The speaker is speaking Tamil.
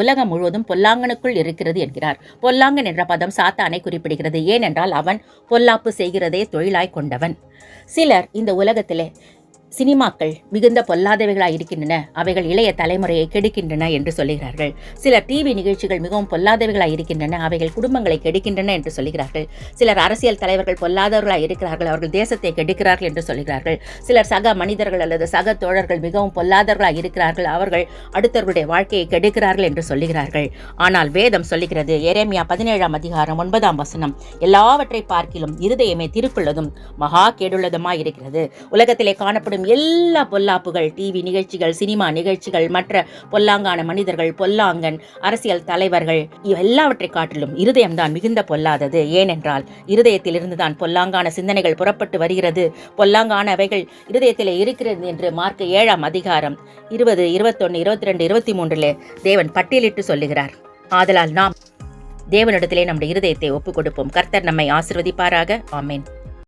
உலகம் முழுவதும் பொல்லாங்கனுக்குள் இருக்கிறது என்கிறார். பொல்லாங்கன் என்ற பதம் சாத்தானை குறிப்பிடுகிறது. ஏனென்றால் அவன் பொல்லாப்பு செய்கிறதே தொழிலாய் கொண்டவன். சிலர் இந்த உலகத்திலே சினிமாக்கள் மிகுந்த பொல்லாதவைகளாக இருக்கின்றன. அவைகள் இளைய தலைமுறையை கெடுக்கின்றன என்று சொல்லுகிறார்கள். சில டிவி நிகழ்ச்சிகள் மிகவும் பொல்லாதவைகளாக இருக்கின்றன. அவைகள் குடும்பங்களை கெடுக்கின்றன என்று சொல்லுகிறார்கள். சிலர் அரசியல் தலைவர்கள் பொல்லாதவர்களாக இருக்கிறார்கள். அவர்கள் தேசத்தை கெடுக்கிறார்கள் என்று சொல்லுகிறார்கள். சிலர் சக மனிதர்கள் அல்லது சக தோழர்கள் மிகவும் பொல்லாதவர்களாக இருக்கிறார்கள். அவர்கள் அடுத்தவர்களுடைய வாழ்க்கையை கெடுக்கிறார்கள் என்று சொல்லுகிறார்கள். ஆனால் வேதம் சொல்லுகிறது எரேமியா பதினேழாம் அதிகாரம் ஒன்பதாம் வசனம் எல்லாவற்றை பார்க்கிலும் இருதயமே திருக்குள்ளதும் மகா கேடுள்ளதுமாய் இருக்கிறது. உலகத்திலே காணப்படும் எல்லா பொல்லாப்புகள் டிவி நிகழ்ச்சிகள் சினிமா நிகழ்ச்சிகள் மற்ற பொல்லாங்கான மனிதர்கள் பொல்லாங்கன் அரசியல் தலைவர்கள் எல்லாவற்றை காட்டிலும் இருதயம்தான் மிகுந்த பொல்லாதது. ஏனென்றால் இருதயத்திலிருந்து தான் பொல்லாங்கான சிந்தனைகள் புறப்பட்டு வருகிறது. பொல்லாங்கான அவைகள் இருதயத்திலே இருக்கிறது என்று மார்க் ஏழாம் அதிகாரம் இருபது இருபத்தொன்னு இருபத்தி ரெண்டு இருபத்தி மூன்றிலே தேவன் பட்டியலிட்டு சொல்லுகிறார். ஆதலால் நாம் தேவனிடத்திலே நம்முடைய இருதயத்தை ஒப்புக் கொடுப்போம் கர்த்தர் நம்மை ஆசிர்வதிப்பாராக. ஆமேன்.